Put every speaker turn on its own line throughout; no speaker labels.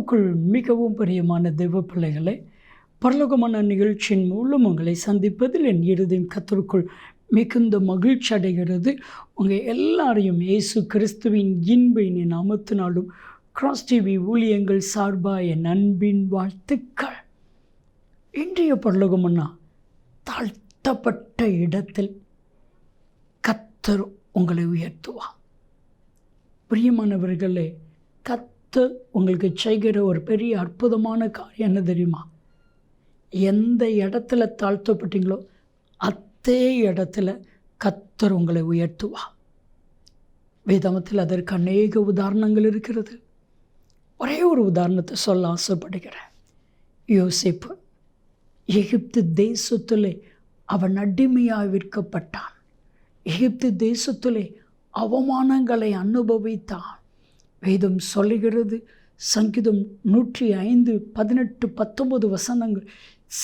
கிறிஸ்துவுக்குள் மிகவும் பிரியமான தெய்வ பிள்ளைகளை பரலோகமான நிகழ்ச்சியின் மூலம் உங்களை சந்திப்பதில் என் இருதயம் கத்தருக்குள் மிகுந்த மகிழ்ச்சி அடைகிறது. உங்கள் எல்லாரையும் இயேசு கிறிஸ்துவின் இன்பை நாமத்தினாலும் கிராஸ் டிவி ஊழியங்கள் சார்பாக என் அன்பின் வாழ்த்துக்கள். இன்றைய பரலோகமன்னா தாழ்த்தப்பட்ட இடத்தில் கத்தர் உங்களை உயர்த்துவார். பிரியமானவர்களே கத் கத்து உங்களுக்கு செய்கிற ஒரு பெரிய அற்புதமான காரியம் என்ன தெரியுமா? எந்த இடத்துல தாழ்த்தப்பட்டீங்களோ அதே இடத்துல கத்தர் உங்களை உயர்த்துவா வேதமத்தில் அதற்கு அநேக உதாரணங்கள் இருக்கிறது. ஒரே ஒரு உதாரணத்தை சொல்ல ஆசைப்படுகிறேன். யோசிப்பு எகிப்து தேசத்திலே அவன் அடிமையாக விற்கப்பட்டான் எகிப்து தேசத்திலே அவமானங்களை அனுபவித்தான். வேதம் சொல்லுகிறது. சங்கீதம் நூற்றி ஐந்து பதினெட்டு பத்தொன்பது வசனங்கள்.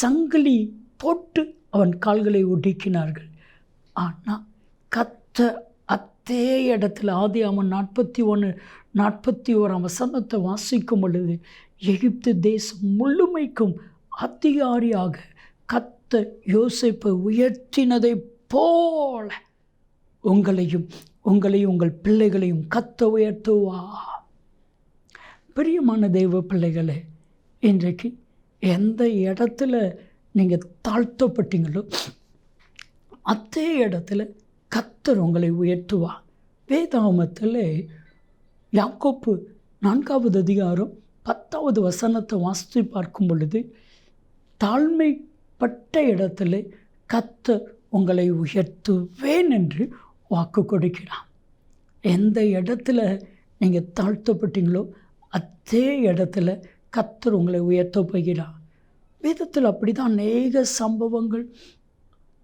சங்கிலி போட்டு அவன் கால்களை ஒடுக்கினார்கள். ஆனால் கத்த அதே இடத்துல ஆதி அவன் நாற்பத்தி ஒன்று நாற்பத்தி ஓராம் வசனத்தை வாசிக்கும் பொழுது எகிப்து தேசம் முழுமைக்கும் அதிகாரியாக கத்த யோசிப்பை உயர்த்தினதை போல உங்களையும் உங்களையும் உங்கள் பிள்ளைகளையும் கத்த உயர்த்துவா. பிரியமான தெய்வ பிள்ளைகளே இன்றைக்கு எந்த இடத்துல நீங்கள் தாழ்த்தப்பட்டீங்களோ அதே இடத்துல கத்தர் உங்களை உயர்த்துவா. வேதாமத்தில் யாக்கோப்பு நான்காவது அதிகாரம் பத்தாவது வசனத்தை வாசித்து பார்க்கும் பொழுது தாழ்மைப்பட்ட இடத்துல கத்தர் உங்களை உயர்த்துவேன் என்று வாக்கு கொடுக்கிறான். எந்த இடத்துல நீங்கள் தாழ்த்தப்பட்டீங்களோ அதே இடத்துல கத்தர் உங்களை உயர்த்த போகிறார். வேதத்தில் அப்படி தான் அநேக சம்பவங்கள்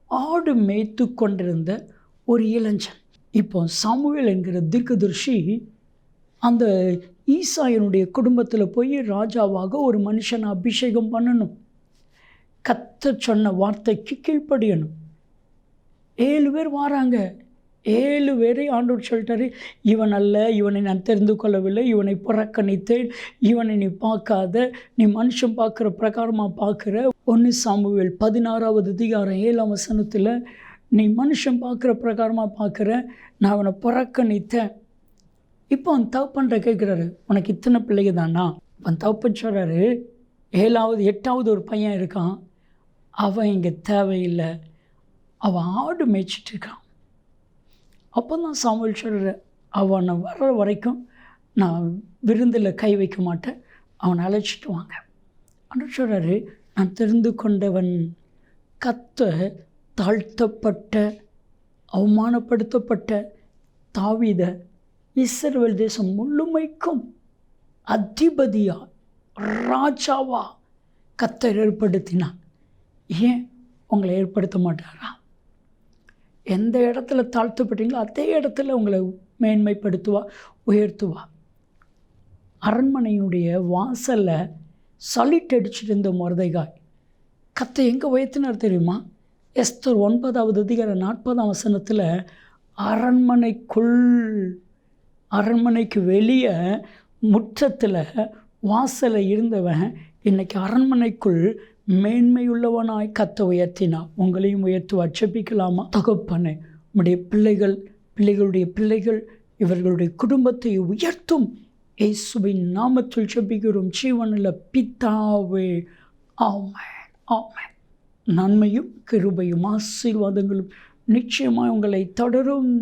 ஆடு மேய்த்து கொண்டிருந்த ஒரு இளைஞன். இப்போ சாமுவேல் என்கிற தீர்க்கதர்ஷி அந்த ஈசாயனுடைய குடும்பத்தில் போய் ராஜாவாக ஒரு மனுஷனை அபிஷேகம் பண்ணணும். கத்த சொன்ன வார்த்தைக்கு கீழ்ப்படியணும். ஏழு பேர் வராங்க. ஏழு பேரை ஆண்டோர் சொல்லிட்டாரு. இவன் அல்ல இவனை நான் தெரிந்து கொள்ளவில்லை. இவனை புறக்கணித்தேன். இவனை நீ பார்க்காத. நீ மனுஷன் பார்க்குற பிரகாரமாக பார்க்குற. ஒன்று சாமுவேல் பதினாறாவது அதிகாரம் ஏழாம் வசனத்தில் நீ மனுஷன் பார்க்குற பிரகாரமாக பார்க்குற. நான் அவனை புறக்கணித்தேன். இப்போ அவன் தவப்பன்ற கேட்குறாரு உனக்கு இத்தனை பிள்ளைங்க தானா? அவன் தவப்பன் சொல்கிறாரு ஏழாவது எட்டாவது ஒரு பையன் இருக்கான். அவன் இங்கே தேவையில்லை. அவன் ஆடு மேய்ச்சிட்டு இருக்கான். அப்போ தான் சாமுவேல் சொல்கிற அவனை வர்ற வரைக்கும் நான் விருந்தில் கை வைக்க மாட்டேன். அவனை அழைச்சிட்டு வாங்க. அப்படின்னு சொல்கிறாரு நான் தெரிந்து கொண்டவன் கத்த தாழ்த்தப்பட்ட அவமானப்படுத்தப்பட்ட தாவித இஸ்ரவேல் தேசம் முழுமைக்கும் அதிபதியா ராஜாவா கத்தர் ஏற்படுத்தினான் ஏன் உங்களை ஏற்படுத்த மாட்டாரா? எந்த இடத்துல தாழ்த்தப்பட்டீங்களோ அதே இடத்துல உங்களை மேன்மைப்படுத்துவா உயர்த்துவா. அரண்மனையினுடைய வாசலில் சலிட் அடிச்சுட்டு இருந்த முரதைகாய். கத்தை எங்கே உயர்த்தினார் தெரியுமா? எஸ்தர் ஒன்பதாவது அதிகார நாற்பதாம் வசனத்தில் அரண்மனைக்குள் அரண்மனைக்கு வெளியே முற்றத்தில் வாசலில் இருந்தவன் இன்றைக்கி அரண்மனைக்குள் மேன்மையுள்ளவனாய் கத்த உயர்த்தினா உங்களையும் உயர்த்து செபிக்கலாமா தகப்பனே உடைய பிள்ளைகள் பிள்ளைகளுடைய பிள்ளைகள் இவர்களுடைய குடும்பத்தை உயர்த்தும். இயேசுவின் நாமத்தில் செபிக்கிறோம். ஜீவனில் பித்தாவே ஆமை ஆமை நன்மையும் கிருபையும் ஆசீர்வாதங்களும் நிச்சயமாக உங்களை தொடரும்.